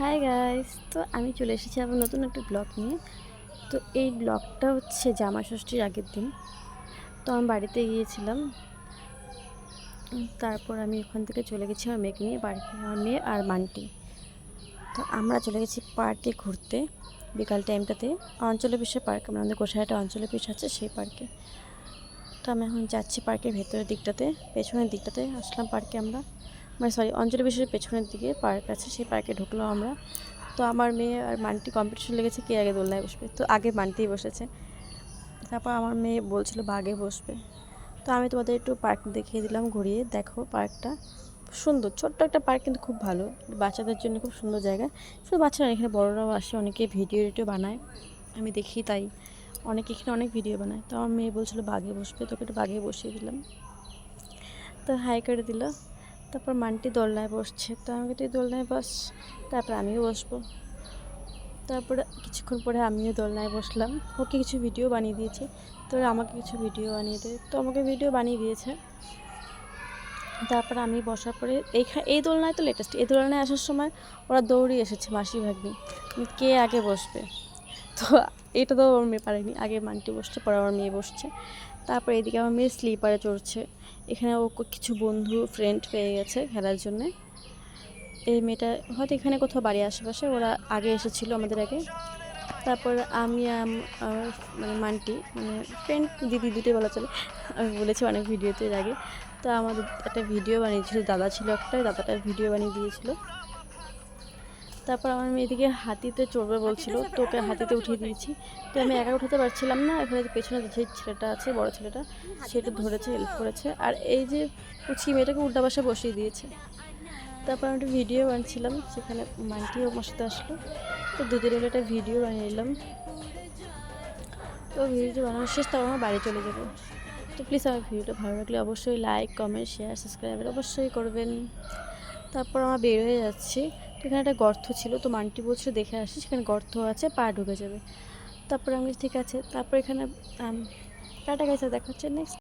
Hi guys তো আমি চলে এসেছি আবার নতুন একটা ব্লগ নিয়ে। তো এই ব্লগটা হচ্ছে জামা ষষ্ঠীর আগের দিন। তো আমি বাড়িতে গিয়েছিলাম। তারপর আমি ওখান থেকে চলে গেছি আমার মেয়েকে নিয়ে বাড়িতে, আমার মেয়ে আর মান্টি তো আমরা চলে গেছি পার্কে ঘুরতে বিকাল টাইমটাতে। অঞ্চল অফিসের পার্ক আমাদের গোসাইটা অঞ্চল অফিস আছে সেই পার্কে। তো আমি এখন যাচ্ছি পার্কের ভেতরের দিকটাতে, পেছনের দিকটাতে আসলাম পার্কে আমরা। মানে সরি অঞ্চল বিশ্বের পেছনের দিকে পার্ক আছে, সেই পার্কে ঢুকলাম আমরা। তো আমার মেয়ে আর মান্টি কম্পিটিশন লেগেছে, কে আগে দোলনায় বসবে? তো আগে মান্টিই বসেছে। তারপর আমার মেয়ে বলছিল বাঘে বসবে। তো আমি তোমাদের একটু পার্ক দেখিয়ে দিলাম, ঘুরিয়ে। দেখো পার্কটা সুন্দর, ছোট্ট একটা পার্ক কিন্তু খুব ভালো। বাচ্চাদের জন্য খুব সুন্দর জায়গা। শুধু বাচ্চারা এখানে বড়রাও আসে, অনেকে ভিডিও টিডিও বানায়। আমি দেখি তাই। অনেকে এখানে অনেক ভিডিও বানায়। তো আমার মেয়ে বলছিল বাঘে বসবে। তোকে একটু বাঘে বসিয়ে দিলাম। তো হাই করে দিল। তারপর মানটি দোলনায় বসছে। তো আমাকে তুই দোলনায় বস, তারপর আমিও বসবো। তারপরে কিছুক্ষণ পরে আমিও দোলনায় বসলাম। ওকে কিছু ভিডিও বানিয়ে দিয়েছে। তো আমাকে কিছু ভিডিও বানিয়ে দেয়। তো আমাকে ভিডিও বানিয়ে দিয়েছে। তারপর আমি বসার পরে এইখানে এই দোলনায় তো লেটেস্ট এই দোলনায় আসার সময় ওরা দৌড়ে এসেছে মাসি ভাগ্নি কে আগে বসবে? তো এটা তো আমার মেয়ে পারেনি। আগে মান্টি বসছে পরে আমার মেয়ে বসছে। তারপর এদিকে আমার মেয়ে স্লিপারে চড়ছে। এখানে ও কিছু বন্ধু ফ্রেন্ড পেয়ে গেছে খেলার জন্যে। এই মেয়েটা হয়তো এখানে কোথাও বাড়ি আশেপাশে, ওরা আগে এসেছিল আমাদের আগে। তারপর আমি আম- আমার মানে মান্টি মানে ফ্রেন্ড দিদি দুটোই বলা চলে। আমি বলেছি অনেক ভিডিওতে আগে। তো আমাদের একটা ভিডিও বানিয়েছিল, দাদা ছিল একটা দাদাটা ভিডিও বানিয়ে দিয়েছিল। তারপর আমার মেয়েদিকে হাতিতে চড়বে বলছিল তো ওকে হাতিতে উঠিয়ে দিয়েছি। তো আমি একা উঠাতে পারছিলাম না এখানে পেছনে যে ছেলেটা আছে বড় ছেলেটা সেটা ধরেছে হেল্প করেছে। আর এই যে কুচি মেয়েটাকে উল্টা পাশে বসিয়ে দিয়েছে। তারপর আমি একটা ভিডিও বানছিলাম সেখানে মান্টিও আমার সাথে আসলো। তো দুদিন মিলে একটা ভিডিও বানিয়ে নিলাম। তো ভিডিওটা বানানো শেষ তারপর আমার বাড়ি চলে যাব। তো প্লিজ আমার ভিডিওটা ভালো লাগলে অবশ্যই লাইক কমেন্ট শেয়ার সাবস্ক্রাইব অবশ্যই করবেন। তারপর আমার বের হয়ে যাচ্ছি। এখানে একটা গর্ত ছিল, তো মানটি বলছিল দেখে আসি, সেখানে গর্ত আছে, পা ঢুকে যাবে। তারপরে আমি ঠিক আছে। তারপর এখানে টাটা গেছে দেখাচ্ছে নেক্সট